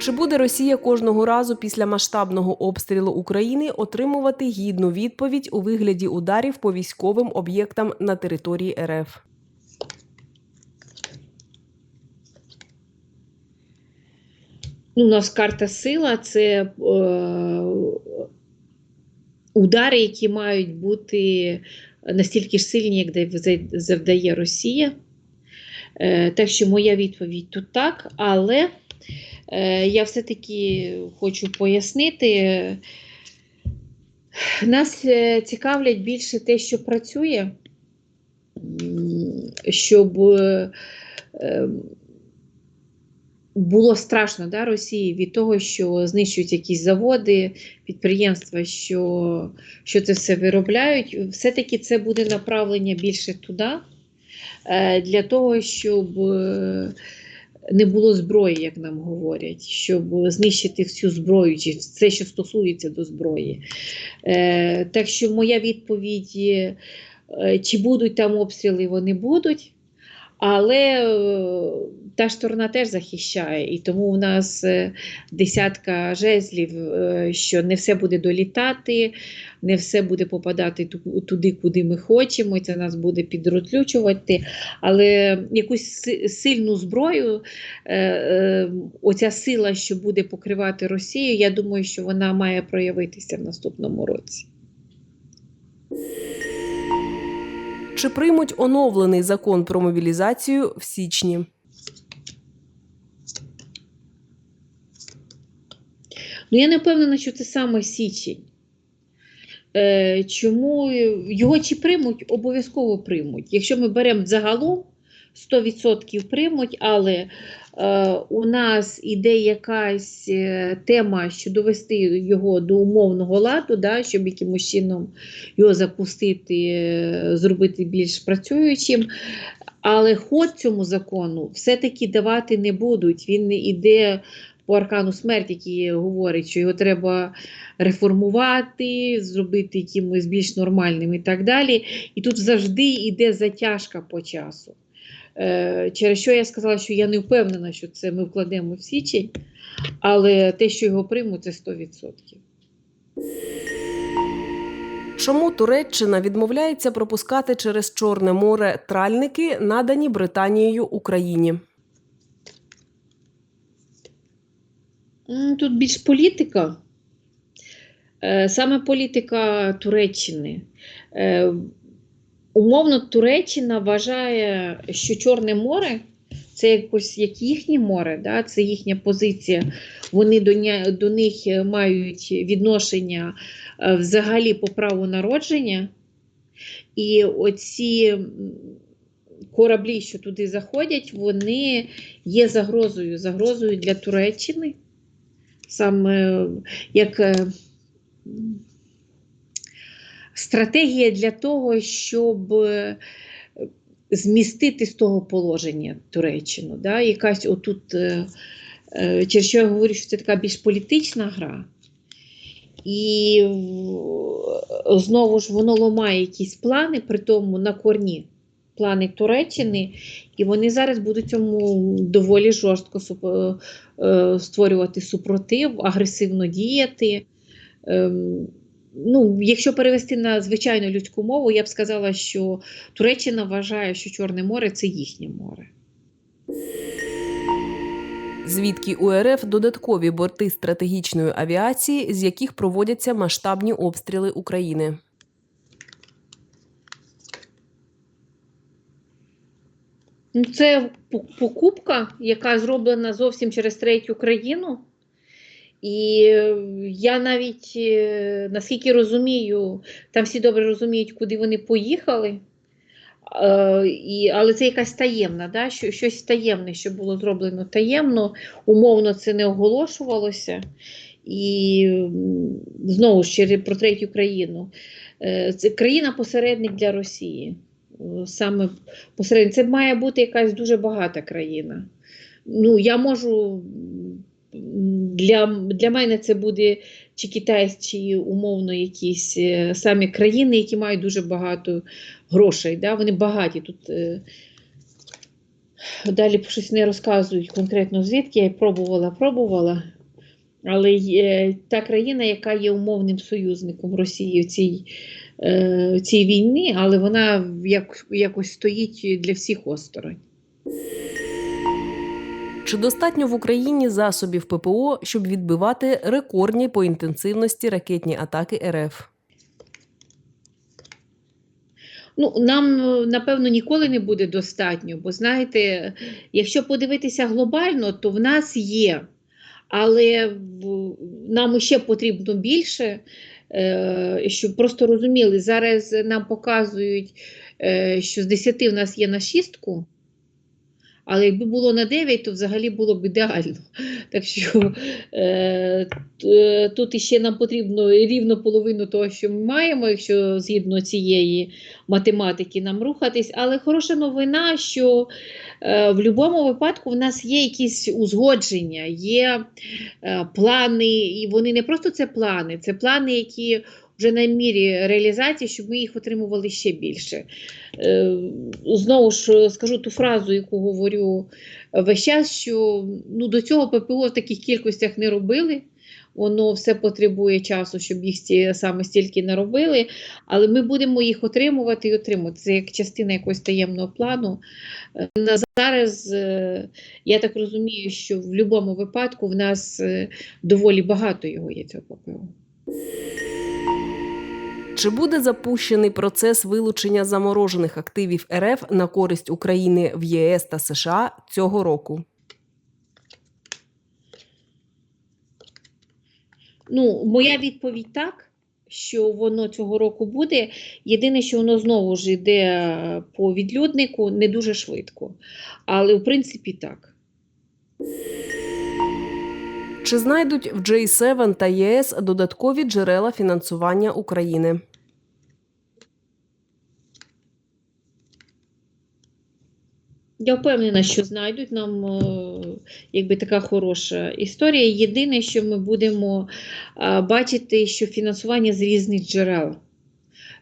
Чи буде Росія кожного разу після масштабного обстрілу України отримувати гідну відповідь у вигляді ударів по військовим об'єктам на території РФ? Ну, у нас карта сила це е, удари, які мають бути настільки ж сильні, як завдає Росія. Е, так що моя відповідь тут так, але я все-таки хочу пояснити. Нас е, цікавлять більше те, що працює, щоб е, е, було страшно да, Росії від того, що знищують якісь заводи, підприємства, що, що це все виробляють. Все-таки це буде направлення більше туди, е, для того, щоб е, не було зброї, як нам говорять, щоб знищити всю зброю, чи все, що стосується до зброї. Е, Так що моя відповідь, е, чи будуть там обстріли, вони будуть. Але е, та сторона теж захищає, і тому в нас е, десятка жезлів, е, що не все буде долітати, не все буде попадати туди, куди ми хочемо, і це нас буде підротлючувати. Але якусь сильну зброю, оця сила, що буде покривати Росію, я думаю, що вона має проявитися в наступному році. Чи приймуть оновлений закон про мобілізацію в січні? Ну, я не впевнена, що це саме січень. Е, чому його чи приймуть, обов'язково приймуть. Якщо ми беремо загалом, 100% приймуть, але у нас іде якась е, тема, що довести його до умовного ладу, да, щоб якимось чином його запустити, е, зробити більш працюючим. Але ход цьому закону все-таки давати не будуть. Він не іде по аркану смерті, який говорить, що його треба реформувати, зробити якимось більш нормальним і так далі. І тут завжди йде затяжка по часу. Е, через що я сказала, що я не впевнена, що це ми вкладемо в січень, але те, що його приймуть, це 100%. Чому Туреччина відмовляється пропускати через Чорне море тральники, надані Британією Україні? Тут більш політика. Е, Саме політика Туреччини. Е, Умовно, Туреччина вважає, що Чорне море це якось як їхнє море, да? це їхня позиція. Вони до, до них е, мають відношення е, взагалі по праву народження. І оці кораблі, що туди заходять, вони є загрозою, загрозою для Туреччини. Саме як е, стратегія для того, щоб е, змістити з того положення Туреччину. Да? Якась отут, е, е, через що я говорю, що це така більш політична гра. І знову ж воно ламає якісь плани, при тому на корні плани Туреччини, і вони зараз будуть цьому доволі жорстко створювати супротив, агресивно діяти. Ну, якщо перевести на звичайну людську мову, я б сказала, що Туреччина вважає, що Чорне море це їхнє море. Звідки у РФ додаткові борти стратегічної авіації, з яких проводяться масштабні обстріли України? Ну, Це покупка, яка зроблена зовсім через третю країну. І е, я навіть, е, наскільки розумію, там всі добре розуміють, куди вони поїхали. Е, але це якась таємна, да? що, щось таємне, що було зроблено таємно, умовно це не оголошувалося. І знову ж про третю країну. Це країна-посередник для Росії. Саме посередник. Це має бути якась дуже багата країна. Ну, я можу. Для, для мене це буде чи Китай, чи умовно якісь е, самі країни, які мають дуже багато грошей. Да? Вони багаті тут. е, Далі щось не розказують конкретно звідки. Я пробувала, пробувала. Але є та країна, яка є умовним союзником Росії в цій, е, в цій війні, але вона як, якось стоїть для всіх осторонь. Чи достатньо в Україні засобів ППО, щоб відбивати рекордні по інтенсивності ракетні атаки РФ? Ну, нам, е, напевно, ніколи не буде достатньо, бо знаєте, якщо подивитися глобально, то в нас є, але нам ще потрібно більше, е, щоб просто розуміли, зараз нам показують, е, що з 10 в нас є на шістку, але якби було на 9, то взагалі було б ідеально. Так що е, тут іще нам потрібно рівно половину того, що ми маємо, якщо згідно цієї математики нам рухатись. Але хороша новина, що е, в будь-якому випадку в нас є якісь узгодження, є е, плани, і вони не просто це плани, це плани, які вже на мірі реалізації, щоб ми їх отримували ще більше. Е, знову ж скажу ту фразу, яку говорю весь час, що ну, до цього ППО в таких кількостях не робили. Воно все потребує часу, щоб їх сті, саме стільки не робили, але ми будемо їх отримувати і отримувати. Це як частина якогось таємного плану. Е, На зараз е, я так розумію, що в будь-якому випадку в нас е, доволі багато його є цього ППО. Чи буде запущений процес вилучення заморожених активів РФ на користь України в ЄС та США цього року? Ну, моя відповідь так, що воно цього року буде. Єдине, що воно знову ж йде е, по відлюднику не дуже швидко. Але в принципі так. Чи знайдуть в J7 та ЄС додаткові джерела фінансування України? Я впевнена, що знайдуть нам е, якби така хороша історія. Єдине, що ми будемо е, бачити, що фінансування з різних джерел.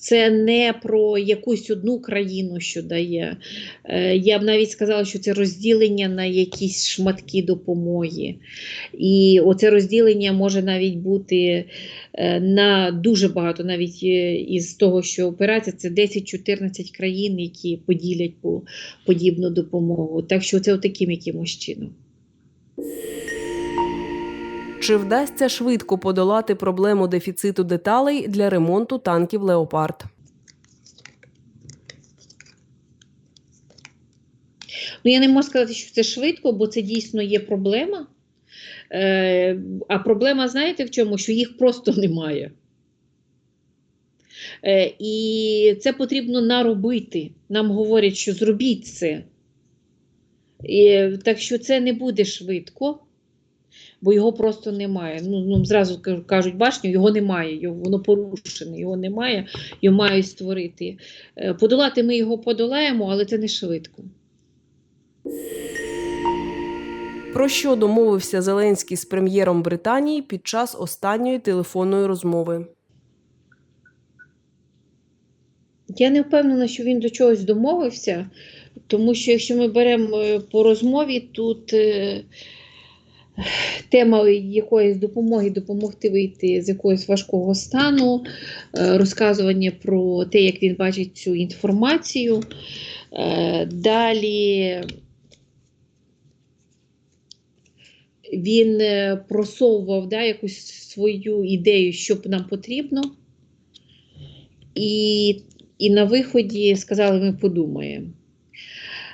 Це не про якусь одну країну, що дає. Е, Я б навіть сказала, що це розділення на якісь шматки допомоги. І оце розділення може навіть бути е, на дуже багато, навіть е, із того, що операція це 10-14 країн, які поділять по подібну допомогу. Так що це таким якимось чином. Чи вдасться швидко подолати проблему дефіциту деталей для ремонту танків Леопард? Ну, я не можу сказати, що це швидко, бо це дійсно є проблема. Е, а проблема, знаєте в чому? Що їх просто немає. Е, і це потрібно наробити. Нам говорять, що зробіть це. І, так що це не буде швидко, бо його просто немає. Ну, ну, зразу кажуть, башню, його немає, його, воно порушене, його немає, його мають створити. Е, подолати ми його подолаємо, але це не швидко. Про що домовився Зеленський з прем'єром Британії під час останньої телефонної розмови? Я не впевнена, що він до чогось домовився, тому що якщо ми беремо е, по розмові, тут е, тема якоїсь допомоги, допомогти вийти з якогось важкого стану, е, розказування про те, як він бачить цю інформацію. Е, Далі він е, просовував да, якусь свою ідею, що нам потрібно. І і на виході сказали, ми подумаємо.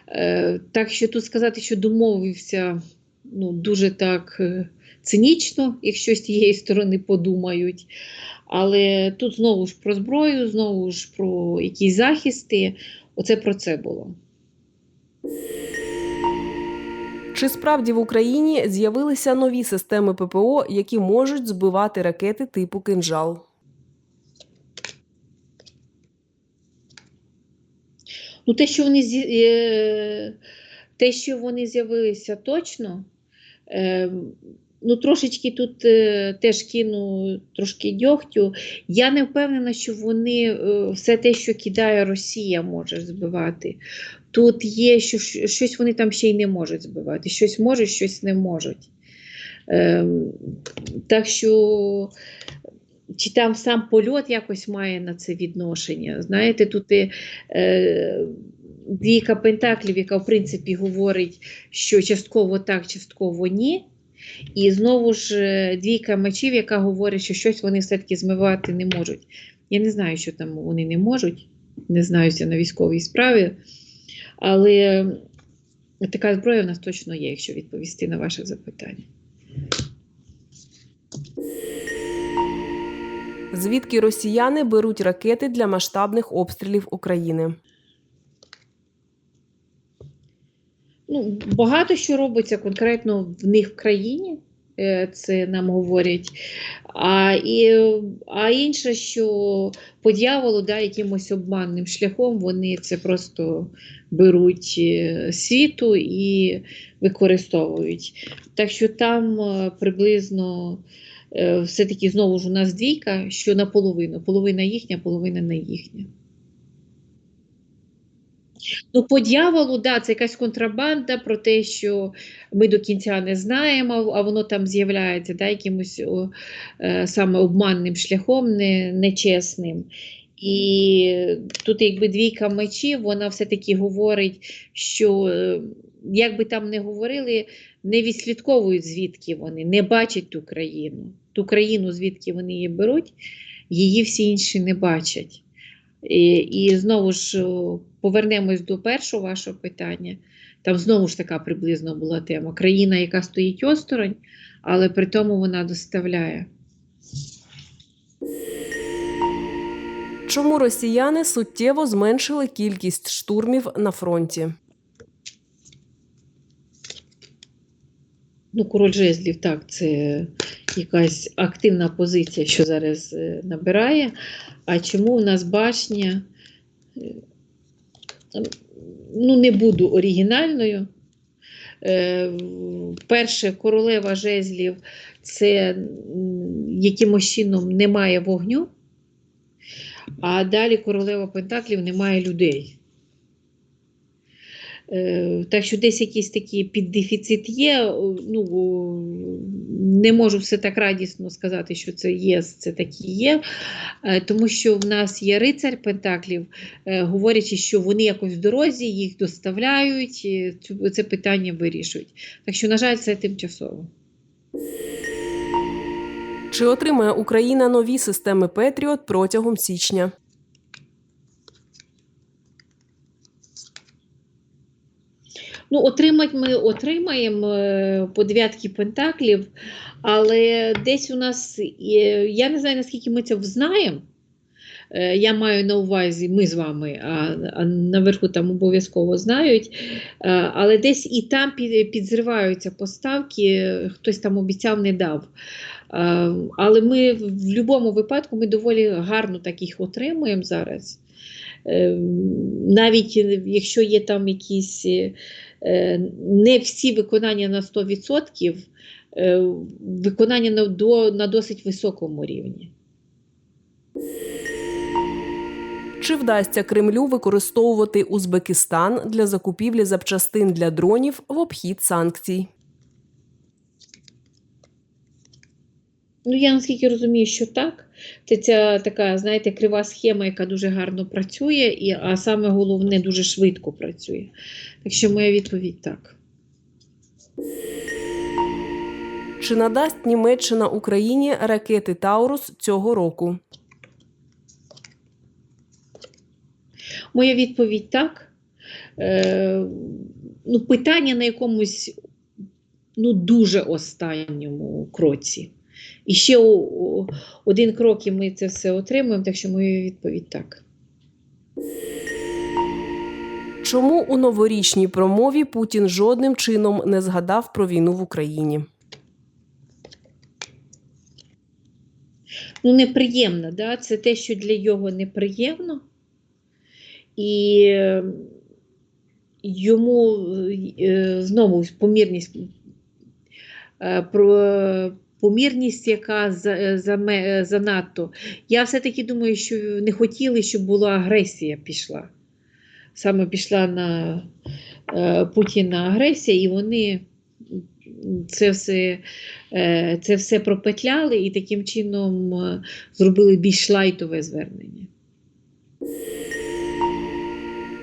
Е, так що тут сказати, що домовився ну, дуже так е, цинічно, якщо з тієї сторони подумають. Але тут знову ж про зброю, знову ж про якісь захисти. Оце про це було. Чи справді в Україні з'явилися нові системи ППО, які можуть збивати ракети типу кинжал? Ну, те, що вони е, те, що вони з'явилися точно. Е, ну, трошечки тут е, теж кину трошки дьогтю. Я не впевнена, що вони е, все те, що кидає Росія, може збивати. Тут є, що щось вони там ще й не можуть збивати, щось можуть, щось не можуть. Ем, так що, чи там сам польот якось має на це відношення? Знаєте, тут і, е, двійка пентаклів, яка в принципі говорить, що частково так, частково ні. І знову ж е, двійка мечів, яка говорить, що щось вони все-таки змивати не можуть. Я не знаю, що там вони не можуть, не знаюся на військовій справі, але така зброя в нас точно є, якщо відповісти на ваше запитання. Звідки росіяни беруть ракети для масштабних обстрілів України? Ну, багато що робиться конкретно в них в країні, е, це нам говорять. А, і, а інше, що по дьяволу, да, якимось обманним шляхом вони це просто беруть е, світу і використовують. Так що там е, приблизно все-таки знову ж у нас двійка, що наполовину. Половина їхня, половина не їхня. Ну, по дьяволу, да, це якась контрабанда про те, що ми до кінця не знаємо, а воно там з'являється да, якимось о, е, саме обманним шляхом, не, нечесним. І тут, якби двійка мечів, вона все-таки говорить, що е, як би там не говорили, не відслідковують, звідки вони, не бачать ту країну. Ту країну, звідки вони її беруть, її всі інші не бачать. І, і знову ж повернемось до першого вашого питання. Там знову ж така приблизно була тема. Країна, яка стоїть осторонь, але при тому вона доставляє. Чому росіяни суттєво зменшили кількість штурмів на фронті? Ну, король жезлів, так, це якась активна позиція, що зараз е, набирає. А чому у нас башня? Е, Ну, не буду оригінальною. Е, перше, королева жезлів це якимось чином немає вогню, а далі королева пентаклів немає людей. Е, Так що десь якийсь такий піддефіцит є. Ну, не можу все так радісно сказати, що це є, це так і є. Е, Тому що в нас є рицар Пентаклів, е, говорячи, що вони якось в дорозі, їх доставляють, це питання вирішують. Так що, на жаль, це тимчасово. Чи отримає Україна нові системи Петріот протягом січня? Ну, отримати ми отримаємо е, по дев'ятки пентаклів, але десь у нас, я не знаю, наскільки ми це взнаємо. Е, Я маю на увазі, ми з вами, а, а наверху там обов'язково знають. Е, Але десь і там під, підзриваються поставки, е, хтось там обіцяв, не дав. Е, Але ми в будь-якому випадку ми доволі гарно так їх отримуємо зараз. Е, Навіть е, якщо є там якісь е, не всі виконання на 100%, е, виконання на, до, на досить високому рівні. Чи вдасться Кремлю використовувати Узбекистан для закупівлі запчастин для дронів в обхід санкцій? Ну, я наскільки розумію, що так. Це ця така, знаєте, крива схема, яка дуже гарно працює, і, а саме головне, дуже швидко працює. Так що моя відповідь так. Чи надасть Німеччина Україні ракети Таурус цього року? Моя відповідь так. Е, ну, питання на якомусь ну, дуже останньому кроці. І ще один крок, і ми це все отримуємо, так що моя відповідь так. Чому у новорічній промові Путін жодним чином не згадав про війну в Україні? ну, неприємно, да? це те, що для його неприємно. І е, йому е, знову помірність, е, про помірність, яка за, за, ме- занадто. Я все-таки думаю, що не хотіли, щоб була агресія пішла. саме пішла на е, Путіна агресія, і вони це все, е, це все пропетляли і таким чином е, зробили більш лайтове звернення.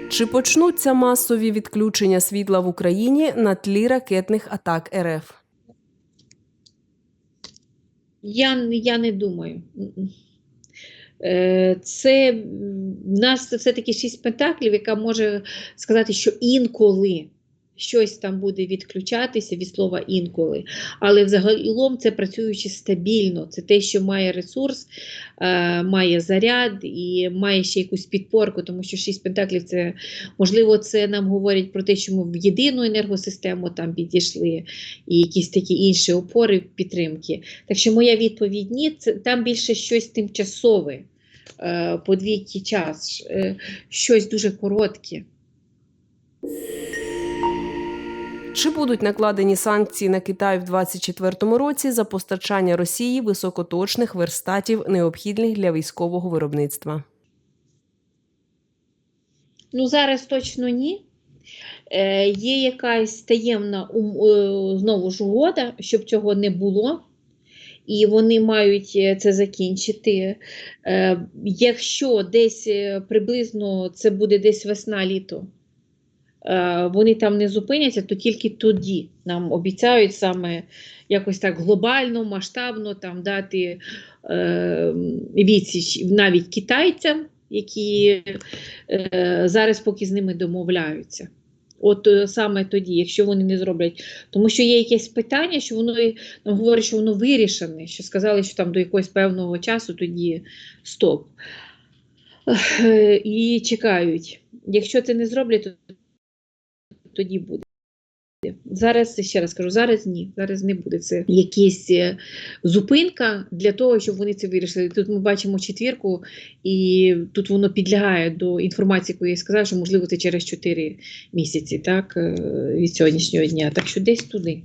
Чи почнуться масові відключення світла в Україні на тлі ракетних атак РФ? Я, я не думаю. Е, Це в нас все-таки шість пентаклів, яка може сказати, що інколи щось там буде відключатися від слова інколи. Але взагалом це працюючи стабільно. Це те, що має ресурс, е, має заряд і має ще якусь підпорку, тому що шість пентаклів це можливо, це нам говорять про те, що ми в єдину енергосистему там підійшли, і якісь такі інші опори підтримки. Так що моя відповідь ні, це там більше щось тимчасове, е, подвійкий час, е, щось дуже коротке. Чи будуть накладені санкції на Китай в 2024 році за постачання Росії високоточних верстатів, необхідних для військового виробництва? Ну, зараз точно ні. Е, є якась таємна е, знову ж угода, щоб цього не було. І вони мають е, це закінчити. Е, якщо десь приблизно це буде десь весна-літо, е, вони там не зупиняться, то тільки тоді нам обіцяють саме якось так глобально, масштабно там дати е, відсіч навіть китайцям, які е, зараз поки з ними домовляються. От е, саме тоді, якщо вони не зроблять, тому що є якесь питання, що воно нам говорять, що воно вирішене, що сказали, що там до якогось певного часу тоді стоп. Е, І чекають. Якщо це не зроблять, то тоді буде. Зараз ще раз кажу, зараз ні, зараз не буде. Це якась е, зупинка для того, щоб вони це вирішили. Тут ми бачимо четвірку, і тут воно підлягає до інформації, яку я сказав, що можливо це через 4 місяці, так, е, від сьогоднішнього дня. Так що десь туди.